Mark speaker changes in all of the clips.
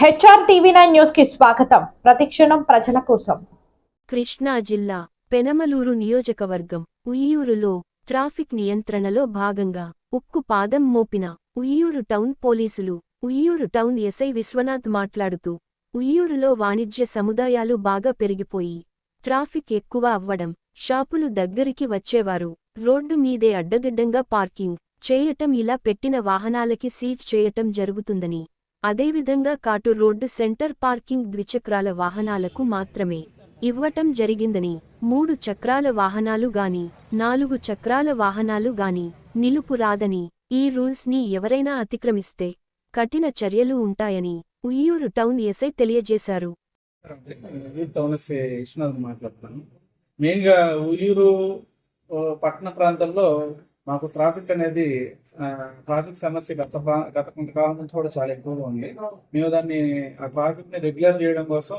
Speaker 1: HR TV nine న్యూస్కి స్వాగతం. ప్రతిక్షణం ప్రజల కోసం.
Speaker 2: కృష్ణా జిల్లా పెనమలూరు నియోజకవర్గం ఉయ్యూరులో ట్రాఫిక్ నియంత్రణలో భాగంగా ఉక్కు పాదం మోపిన ఉయ్యూరు టౌన్ పోలీసులు ఉయ్యూరు టౌన్ ఎస్ఐ విశ్వనాథ్ మాట్లాడుతూ ఉయ్యూరులో వాణిజ్య సముదాయాలు బాగా పెరిగిపోయి ట్రాఫిక్ ఎక్కువ అవ్వడం షాపులు దగ్గరికి వచ్చేవారు రోడ్డు మీదే అడ్డదిడ్డంగా పార్కింగ్ చేయటం ఇలా పెట్టిన వాహనాలకి సీజ్ చేయటం జరుగుతుందని అదేవిధంగా కాటు రోడ్డు సెంటర్ పార్కింగ్ ద్విచక్రాల వాహనాలకు మాత్రమే ఇవ్వటం జరిగిందని మూడు చక్రాల వాహనాలు గాని నాలుగు చక్రాల వాహనాలు గాని నిలుపురాదని ఈ రూల్స్ని ఎవరైనా అతిక్రమిస్తే కఠిన చర్యలు ఉంటాయని ఉయ్యూరు టౌన్ ఎస్ఐ తెలియజేశారు.
Speaker 3: మెయిన్గా ఉయ్యూరు పట్టణ ప్రాంతంలో మాకు ట్రాఫిక్ అనేది ట్రాఫిక్ సమస్య గత గత కొంతకాలం నుంచి కూడా చాలా ఎక్కువగా ఉంది. మేము దాన్ని ఆ ట్రాఫిక్ని రెగ్యులర్ చేయడం కోసం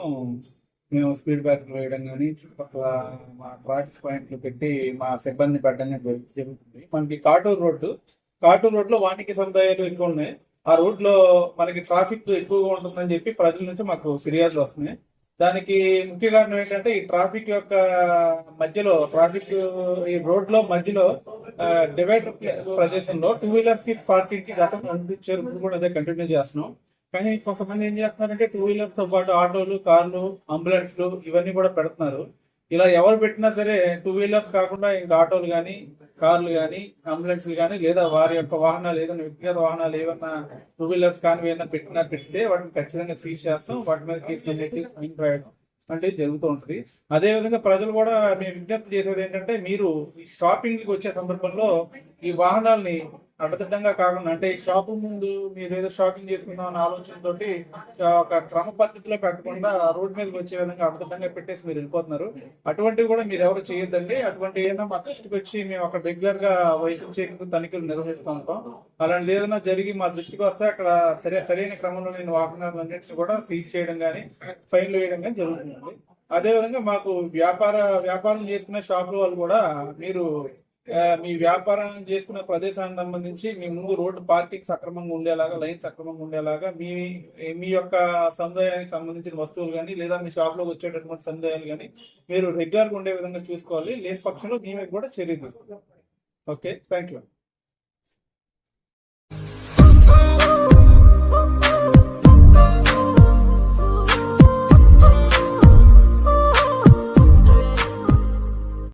Speaker 3: మేము స్పీడ్ బ్రేక్ వేయడం కానీ చుట్టుపక్కల మా ట్రాఫిక్ పాయింట్లు పెట్టి మా సిబ్బంది పెట్టడం కానీ జరుగు- జరుగుతుంది. మనకి కాటూరు రోడ్డు కాటూరు రోడ్లో వాణిజ్య సముదాయాలు ఎక్కువ ఉన్నాయి. ఆ రోడ్లో మనకి ట్రాఫిక్ ఎక్కువగా ఉంటుందని చెప్పి ప్రజల నుంచి మాకు ఫిర్యాదులు వస్తున్నాయి. దానికి ముఖ్య కారణం ఏంటంటే ఈ ట్రాఫిక్ యొక్క మధ్యలో ట్రాఫిక్ ఈ రోడ్లో మధ్యలో డివైడ్ ప్రదేశంలో టూ వీలర్స్కి పార్కింగ్కి గతం అందించారు ఇప్పుడు కూడా అదే కంటిన్యూ చేస్తున్నాం. కానీ కొంతమంది ఏం చేస్తున్నారంటే టూ వీలర్స్తో పాటు ఆటోలు కార్లు అంబులెన్స్లు ఇవన్నీ కూడా పెడుతున్నారు. ఇలా ఎవరు పెట్టినా సరే టూ వీలర్స్ కాకుండా ఇంకా ఆటోలు కానీ కార్లు కానీ అంబులెన్స్లు కానీ లేదా వారి యొక్క వాహనాలు ఏదైనా వ్యక్తిగత వాహనాలు ఏమన్నా టూ వీలర్స్ కానీ ఏమైనా పెట్టినా పెడితే వాటిని ఖచ్చితంగా సీజ్ చేస్తాం. వాటి మీద కేసులు ఫైన్ రాయడం అంటే జరుగుతూ ఉంటుంది. అదేవిధంగా ప్రజలు కూడా మేము విజ్ఞప్తి చేసేది ఏంటంటే మీరు షాపింగ్కి వచ్చే సందర్భంలో ఈ వాహనాల్ని అడ్డదిడ్డంగా కాకుండా అంటే షాపు ముందు మీరు ఏదో షాపింగ్ చేసుకుందాం అన్న ఆలోచనతోటి ఒక క్రమ పద్ధతిలో పెట్టకుండా రోడ్ మీదకి వచ్చే విధంగా అడ్డదిడ్డంగా పెట్టేసి మీరు వెళ్ళిపోతున్నారు. అటువంటివి కూడా మీరు ఎవరు చేయొద్దండి. అటువంటి ఏదైనా మా దృష్టికి వచ్చి మేము అక్కడ రెగ్యులర్గా వైద్యం చేయకుండా తనిఖీలు నిర్వహిస్తూ ఉంటాం. అలాంటిది ఏదైనా జరిగి మా దృష్టికి వస్తే అక్కడ సరే సరైన క్రమంలో నేను వాహనాలన్నింటినీ కూడా సీజ్ చేయడం కానీ ఫైన్లు వేయడం కానీ జరుగుతుందండి. అదేవిధంగా మాకు వ్యాపార వ్యాపారం చేసుకునే షాపుల వాళ్ళు కూడా మీరు మీ వ్యాపారం చేసుకునే ప్రదేశానికి సంబంధించి మీ ముందు రోడ్డు పార్కింగ్ సక్రమంగా ఉండేలాగా లైన్ సక్రమంగా ఉండేలాగా మీ మీ యొక్క సముదాయానికి సంబంధించిన వస్తువులు కానీ లేదా మీ షాప్లోకి వచ్చేటటువంటి సముదాయాలు కానీ మీరు రెగ్యులర్గా ఉండే విధంగా చూసుకోవాలి. లేని పక్షంలో మేమే కూడా చర్య తీసుకుంటాం ఓకే? Thank you